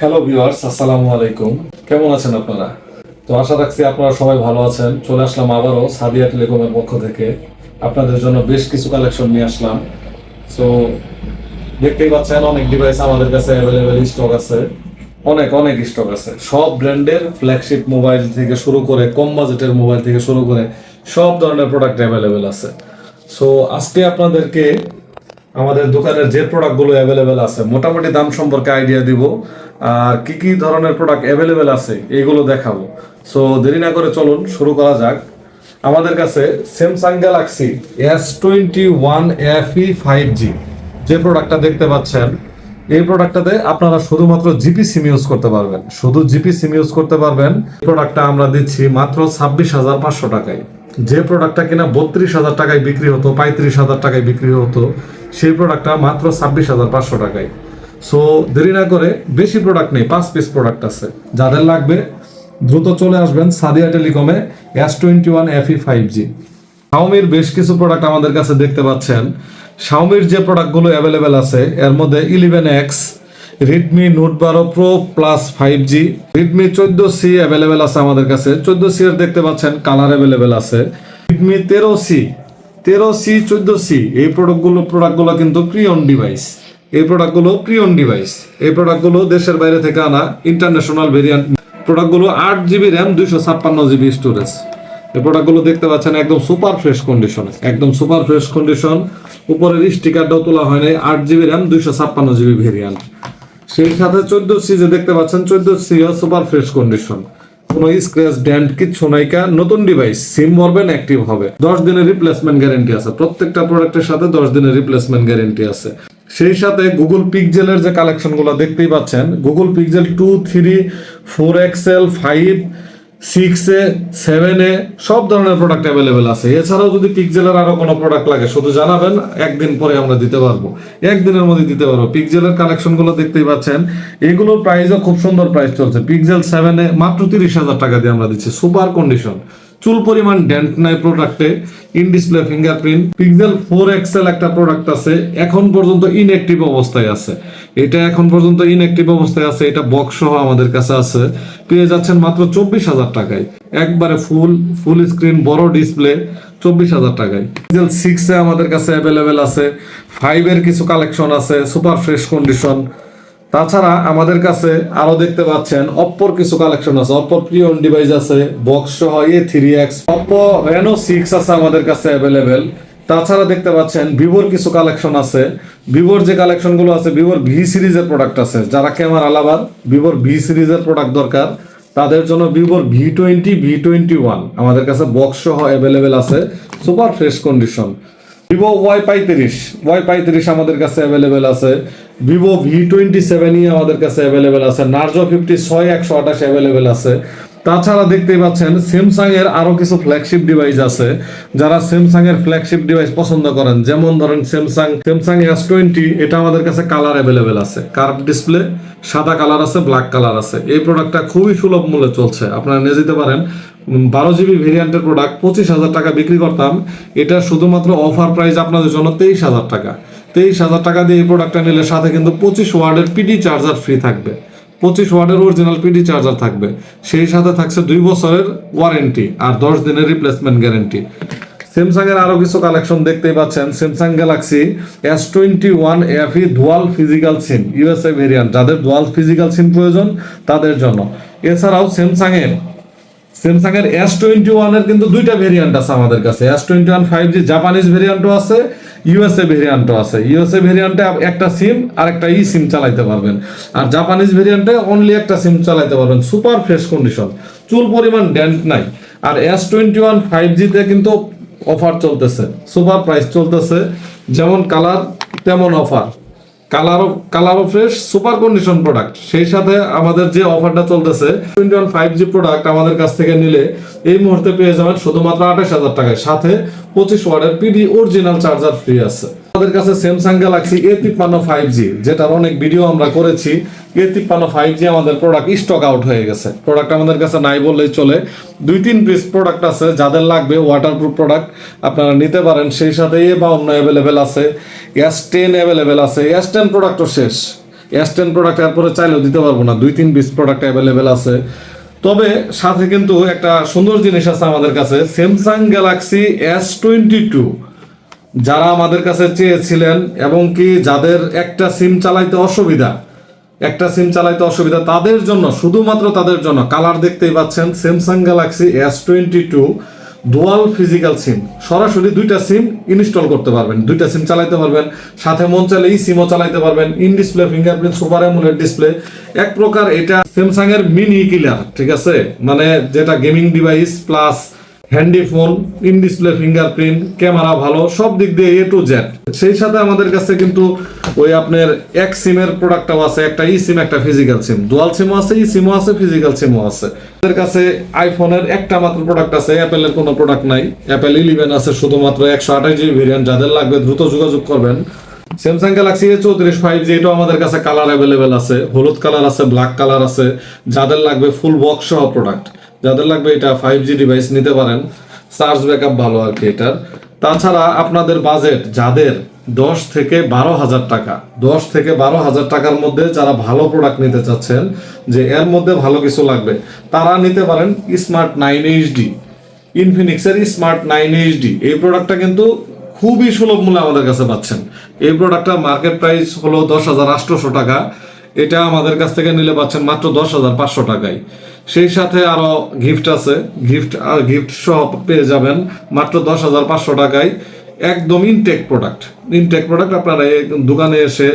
Hello viewers আসসালামু আলাইকুম। কেমন আছেন আপনারা? তো আশা রাখছি আপনারা সবাই ভালো আছেন। চলে আসলাম আবারও সাদিয়া টেলিকমের পক্ষ থেকে। আপনাদের জন্য বেশ কিছু কালেকশন নিয়ে আসলাম। সো দেখতেই পাচ্ছেন অনেক ডিভাইস আমাদের কাছে অ্যাভেলেবেল স্টক আছে। অনেক অনেক স্টক আছে। সব ব্র্যান্ডের ফ্ল্যাগশিপ মোবাইল থেকে শুরু করে, কম বাজেটের মোবাইল থেকে শুরু করে, সব ধরনের প্রোডাক্ট অ্যাভেলেবেল আছে। সো আজকে আপনাদেরকে আমাদের দোকানের যে প্রোডাক্টগুলো অ্যাভেলেবেল আছে, মোটামুটি দাম সম্পর্কে আইডিয়া দিব। আর কি কি ধরনের প্রোডাক্ট অ্যাভেলেবেল আছে এইগুলো দেখাবো। সো দেরি না করে চলুন, শুরু করা যাক। আমাদের কাছে Samsung Galaxy S twenty one FE five G যে প্রোডাক্টটা দেখতে পাচ্ছেন, এই প্রোডাক্টটাতে আপনারা শুধুমাত্র জিপি সিম ইউজ করতে পারবেন। শুধু জিপি সিম ইউজ করতে পারবেন। প্রোডাক্টটা আমরা দিচ্ছি মাত্র ছাব্বিশ হাজার পাঁচশো টাকায়। যে প্রোডাক্টটা কিনা বত্রিশ হাজার টাকায় বিক্রি হতো, পঁয়ত্রিশ হাজার টাকায় বিক্রি হতো সেই প্রোডাক্টটা মাত্র ছাব্বিশ হাজার পাঁচশো টাকায়। সো দেরি না করে বেশি প্রোডাক্ট নেই, পাঁচ পিস প্রোডাক্ট আছে। যাদের লাগবে, দ্রুত চলে আসবেন Sadia টেলিকমে S twenty one F five G শাওমির বেশ কিছু প্রোডাক্ট আমাদের কাছে দেখতে পাচ্ছেন। শাওমির যে প্রোডাক্টগুলো অ্যাভেলেবেল আছে, এর মধ্যে ইলেভেন এক্স রেডমি নোট বারো pro plus five G Redmi চোদ্দ সি অ্যাভেলেবেল আছে আমাদের কাছে। চোদ্দ সি এর দেখতে পাচ্ছেন কালার অ্যাভেলেবেল আছে। রেডমি তেরো সি তেরো সি, চোদ্দ সি, এই প্রোডাক্টগুলো প্রোডাক্টগুলো কিন্তু প্রিয়ন ডিভাইস এই প্রোডাক্টগুলো প্রিয়ন ডিভাইস এই প্রোডাক্টগুলো দেশের বাইরে থেকে আনা ইন্টারন্যাশনাল ভেরিয়েন্ট প্রোডাক্টগুলো আট জিবি র্যাম দুইশো ছাপ্পান্ন জিবি স্টোরেজ এই প্রোডাক্টগুলো দেখতে পাচ্ছেন একদম সুপার ফ্রেশ কন্ডিশনে একদম সুপার ফ্রেশ কন্ডিশন উপরের স্টিকারটাও তোলা হয় নাই, আট জিবি র্যাম দুইশো ছাপ্পান্ন জিবি ভেরিয়েন্ট সেই সাথে চোদ্দ সি যে দেখতে পাচ্ছেন, চোদ্দ সি সুপার ফ্রেশ কন্ডিশন কোনো স্ক্র্যাচ ড্যান্ট কিচ্ছু নাই নতুন ডিভাইস সিম ভরবেন অ্যাক্টিভ হবে। দশ দিনের রিপ্লেসমেন্ট গ্যারেন্টি আছে। প্রত্যেকটা প্রোডাক্টের সাথে দশ দিনের রিপ্লেসমেন্ট গ্যারেন্টি আছে। সেই সাথে গুগল পিকজেলের যে কালেকশনগুলো দেখতেই পাচ্ছেন Google pixel two three four XL five সিক্সে সেভেনে সব ধরনের প্রোডাক্ট অ্যাভেলেবেল আছে। এছাড়াও যদি পিকজেলের আরও কোনো প্রোডাক্ট লাগে, শুধু জানাবেন, একদিন পরে আমরা দিতে পারব। একদিনের মধ্যে দিতে পারব। পিকজেলের কালেকশনগুলো দেখতেই পাচ্ছেন। এগুলোর প্রাইসও খুব সুন্দর প্রাইস চলছে। পিকজেল সেভেনে মাত্র তিরিশ হাজার টাকা দিয়ে আমরা দিচ্ছি। সুপার কন্ডিশন চুল পরিমাণ ডেন্ট নাই প্রোডাক্টে in display fingerprint pixel four XL একটা প্রোডাক্ট আছে, এখন পর্যন্ত ইনঅ্যাক্টিভ অবস্থায় আছে। এটা এখন পর্যন্ত ইনঅ্যাক্টিভ অবস্থায় আছে, এটা বক্স সহ আমাদের কাছে আছে। পেয়ে যাচ্ছেন মাত্র চব্বিশ হাজার টাকায়। একবারে ফুল ফুল স্ক্রিন বড় ডিসপ্লে চব্বিশ হাজার টাকায়। পিক্সেল সিক্সে আমাদের কাছে অ্যাভেলেবেল আছে ফাইভের কিছু কালেকশন আছে সুপার ফ্রেশ কন্ডিশন তাছাড়া আমাদের কাছে আরও দেখতে পাচ্ছেন অপ্পোর কিছু কালেকশন আছে। অপ্পোর প্রিয়ন ডিভাইস আছে বক্স সহ A three X Oppo Reno six আছে আমাদের কাছে অ্যাভেলেবেল তাছাড়া দেখতে পাচ্ছেন ভিভোর কিছু কালেকশন আছে। ভিভোর যে কালেকশনগুলো আছে ভিভোর ভি সিরিজের প্রোডাক্ট আছে। যারা ক্যামেরা আলাবার ভিভোর ভি সিরিজের প্রোডাক্ট দরকার। তাদের জন্য ভিভোর V twenty V twenty one আমাদের কাছে বক্স সহ অ্যাভেলেবেল আছে। Super fresh condition Vivo Y পঁয়ত্রিশ ওয়াই পঁয়ত্রিশ আমাদের কাছে অ্যাভেলেবেল আছে। ভিভো ভি টোয়েন্টি সেভেনই আমাদের কাছে অ্যাভেলেবেল আছে। নার্জো ফিফটি ছয় একশো আঠাশ অ্যাভেলেবেল আছে। তাছাড়া দেখতেই পাচ্ছেন স্যামসাং এর আরও কিছু ফ্ল্যাগশিপ ডিভাইস আছে, যারা স্যামসাং এর ফ্ল্যাগশিপ ডিভাইস পছন্দ করেন। যেমন ধরেন স্যামসাং স্যামসাং এস টোয়েন্টি এটা আমাদের কাছে কালার অ্যাভেলেবেল আছে। কার্ভ ডিসপ্লে সাদা কালার আছে ব্ল্যাক কালার আছে। এই প্রোডাক্টটা খুবই সুলভ মূল্যে চলছে। আপনারা নিয়ে যেতে পারেন। বারো জিবি ভেরিয়েন্টের প্রোডাক্ট পঁচিশ হাজার টাকা বিক্রি করতাম। এটা শুধুমাত্র অফার প্রাইস আপনাদের জন্য তেইশ হাজার টাকা। তেইশ হাজার টাকা দিয়ে এই প্রোডাক্টটা নিলে সাথে কিন্তু পঁচিশ ওয়ার্ডের পিডি চার্জার ফ্রি থাকবে। পঁচিশ ওয়ার্ডের অরিজিনাল পিডি চার্জার থাকবে। সেই সাথে থাকছে দুই বছরের ওয়ারেন্টি আর দশ দিনের রিপ্লেসমেন্ট গ্যারেন্টি স্যামসাং এর আরও কিছু কালেকশন দেখতেই পাচ্ছেন। Samsung Galaxy S twenty one FE dual physical SIM USA variant যাদের ডুয়াল ফিজিক্যাল সিম প্রয়োজন, তাদের জন্য। এছাড়াও স্যামসাং এর স্যামসাং এর এস টোয়েন্টি ওয়ানের কিন্তু দুইটা ভেরিয়েন্ট আছে আমাদের কাছে। S twenty one five G Japanese ভেরিয়েন্টও আছে ইউএসএ ভেরিয়েন্টও আছে। ইউএসএ ভেরিয়েন্টে একটা সিম আর একটা ই সিম চালাইতে পারবেন। আর জাপানিজ ভেরিয়েন্টে অনলি একটা সিম চালাইতে পারবেন সুপার ফ্রেশ কন্ডিশন চুল পরিমাণ ডেন্ট নাই। আর এস টোয়েন্টি ওয়ান ফাইভ জিতে কিন্তু অফার চলতেছে সুপার প্রাইস চলতেছে। যেমন কালার তেমন অফার কালারও of fresh super condition product সেই সাথে আমাদের যে অফারটা চলতেছে twenty one five G product আমাদের কাছ থেকে নিলে এই মুহূর্তে পেয়ে যাবেন শুধুমাত্র আঠাশ হাজার টাকায়। সাথে পঁচিশ ওয়ার্ডের পিডি অরিজিনাল চার্জার ফ্রি আছে। আমাদের কাছে স্যামসাং গ্যালাক্সি এ তিপ্পান্ন ফাইভ জি যেটার অনেক ভিডিও আমরা করেছি। এ তিপ্পান্ন ফাইভ জি আমাদের প্রোডাক্ট স্টক আউট হয়ে গেছে। প্রোডাক্ট আমাদের কাছে নাই বললেই চলে। দুই তিন পিস প্রোডাক্ট আছে, যাদের লাগবে ওয়াটারপ্রুফ প্রোডাক্ট আপনারা নিতে পারেন। সেই সাথে এ বাউন্ন অ্যাভেলেবেল আছে। এস টেন অ্যাভেলেবেল আছে। এস টেন প্রোডাক্টও শেষ। এস টেন প্রোডাক্ট এরপরে চাইলেও দিতে পারব না। দুই তিন পিস প্রোডাক্ট অ্যাভেলেবেল আছে। তবে সাথে কিন্তু একটা সুন্দর জিনিস আছে আমাদের কাছে। Samsung Galaxy S twenty two যারা আমাদের কাছে চেয়েছিলেন এবং কি যাদের একটা সিম চালাইতে অসুবিধা, একটা সিম চালাইতে অসুবিধা তাদের জন্য, শুধুমাত্র তাদের জন্য, কালার দেখতেই পাচ্ছেন Samsung Galaxy S twenty two dual physical SIM সরাসরি দুইটা সিম ইনস্টল করতে পারবেন, দুইটা সিম চালাইতে পারবেন, সাথে মন চাইলে এই সিমও চালাইতে পারবেন in display fingerprint super AMOLED display এক প্রকার এটা স্যামসাং এর মিনি কিলার ঠিক আছে? মানে যেটা gaming device plus handy phone in display fingerprint, camera ভালো, সব দিক দিয়ে এ টু জেড সেই সাথে আমাদের কাছে কিন্তু ওই আপনার এক সিমের প্রোডাক্টটাও আছে, একটা ই সিম একটা ফিজিক্যাল সিম ডুয়াল সিমও আছে ই সিমও আছে ফিজিক্যাল সিমও আছে। আমাদের কাছে আইফোনের একটা মাত্র প্রোডাক্ট আছে অ্যাপেলের কোনো প্রোডাক্ট নাই। অ্যাপেল ইলেভেন আছে, শুধুমাত্র একশো আঠাশ জিবি ভেরিয়েন্ট যাদের লাগবে দ্রুত যোগাযোগ করবেন। স্যামসাং গ্যালাক্সি এ চৌত্রিশ ফাইভ জি এটাও আমাদের কাছে কালার অ্যাভেলেবেল আছে। হলুদ কালার আছে ব্ল্যাক কালার আছে। যাদের লাগবে ফুল বক্স সহ প্রোডাক্ট যাদের লাগবে এটা ফাইভ জি ডিভাইস নিতে পারেন চার্জ ব্যাকআপ ভালো আর কি এটার। তাছাড়া আপনাদের বাজেট যাদের দশ থেকে বারো হাজার টাকা, দশ থেকে বারো হাজার টাকার মধ্যে যারা ভালো প্রোডাক্ট নিতে চাচ্ছেন, যে এর মধ্যে ভালো কিছু লাগবে, তারা নিতে পারেন স্মার্ট নাইন এইচডি ইনফিনিক্সের স্মার্ট নাইন এইচডি এই প্রোডাক্টটা কিন্তু খুবই সুলভ মূল্যে আমাদের কাছে পাচ্ছেন। এই প্রোডাক্টটার মার্কেট প্রাইস হলো দশ হাজার আটশোশো টাকা। এটা আমাদের কাছ থেকে নিলে পাচ্ছেন মাত্র দশ হাজার পাঁচশো টাকায়। সেই সাথে আরও গিফট আছে। গিফট আর গিফট সহ পেয়ে যাবেন মাত্র দশ হাজার পাঁচশো টাকায় একদম ইনটেক প্রোডাক্ট ইনটেক প্রোডাক্ট আপনারা দোকানে এসে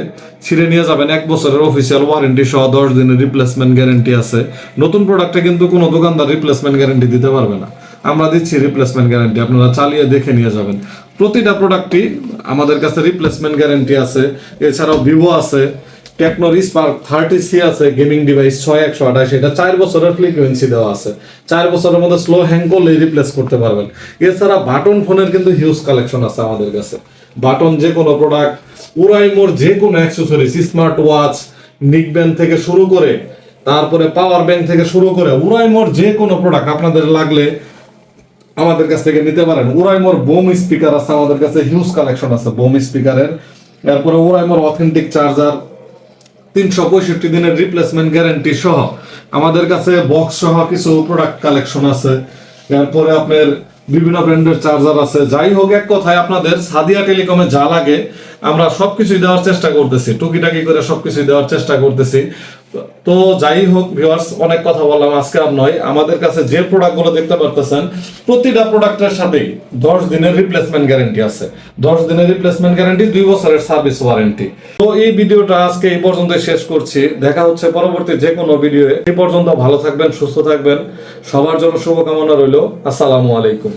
ছিঁড়ে নিয়ে যাবেন। এক বছরের অফিসিয়াল ওয়ারেন্টি সহ দশ দিনের রিপ্লেসমেন্ট গ্যারেন্টি আছে। নতুন প্রোডাক্টে কিন্তু কোনো দোকানদার রিপ্লেসমেন্ট গ্যারেন্টি দিতে পারবে না। আমরা দিচ্ছি রিপ্লেসমেন্ট গ্যারেন্টি আপনারা চালিয়ে দেখে নিয়ে যাবেন। প্রতিটা প্রোডাক্টই আমাদের কাছে রিপ্লেসমেন্ট গ্যারেন্টি আছে। এছাড়াও ভিভো আছে। টেকনোর স্পার্ক থার্টি সি আছে গেমিং ডিভাইস ছয় একশো আঠাশ, এটা চার বছরের ফ্রিকুয়েন্সি দেওয়া আছে। চার বছরের মধ্যে স্লো হ্যাং রিপ্লেস করতে পারবেন। এছাড়া বাটন ফোনের কিন্তু হিউজ কালেকশন আছে আমাদের কাছে। বাটন যে কোনো প্রোডাক্ট উরাইমোর যে কোনো অ্যাক্সেসরিজ স্মার্ট ওয়াচ নিকব্যান্ড থেকে শুরু করে, তারপরে পাওয়ার ব্যাংক থেকে শুরু করে উরাইমোর যে কোনো প্রোডাক্ট আপনাদের লাগলে আমাদের কাছ থেকে নিতে পারেন। উরাইমোর বোম স্পিকার আছে আমাদের কাছে হিউজ কালেকশন আছে বোম স্পিকারের এরপরে উরাইমোর অথেন্টিক চার্জার তিনশো পঁয়ষট্টি দিনের রিপ্লেসমেন্ট গ্যারান্টি সহ। আমাদের কাছে বক্স সহ কিছু প্রোডাক্ট কালেকশন আছে। এরপরে আপনার বিভিন্ন ব্র্যান্ডের চার্জার আছে। যাই হোক, এক কথায় আপনাদের সাদিয়া টেলিকমে যা লাগে, আমরা সবকিছুই দেওয়ার চেষ্টা করতেছি। টুকিটাকি করে সবকিছুই দেওয়ার চেষ্টা করতেছি। তো যাই হোক ভিউয়ার্স অনেক কথা বললাম, আজকে আর নয়। আমাদের কাছে যে প্রোডাক্টগুলো দেখতে পারতেছেন, প্রতিটা প্রোডাক্টের সাথেই দশ দিনের রিপ্লেসমেন্ট গ্যারান্টি আছে। দশ দিনের রিপ্লেসমেন্ট গ্যারান্টি দুই বছরের সার্ভিস ওয়ারেন্টি তো এই ভিডিওটা আজকে এই পর্যন্ত শেষ করছি। দেখা হচ্ছে পরবর্তী যে কোনো ভিডিও এই পর্যন্ত ভালো থাকবেন, সুস্থ থাকবেন। সবার জন্য শুভকামনা রইল। আসসালামু আলাইকুম।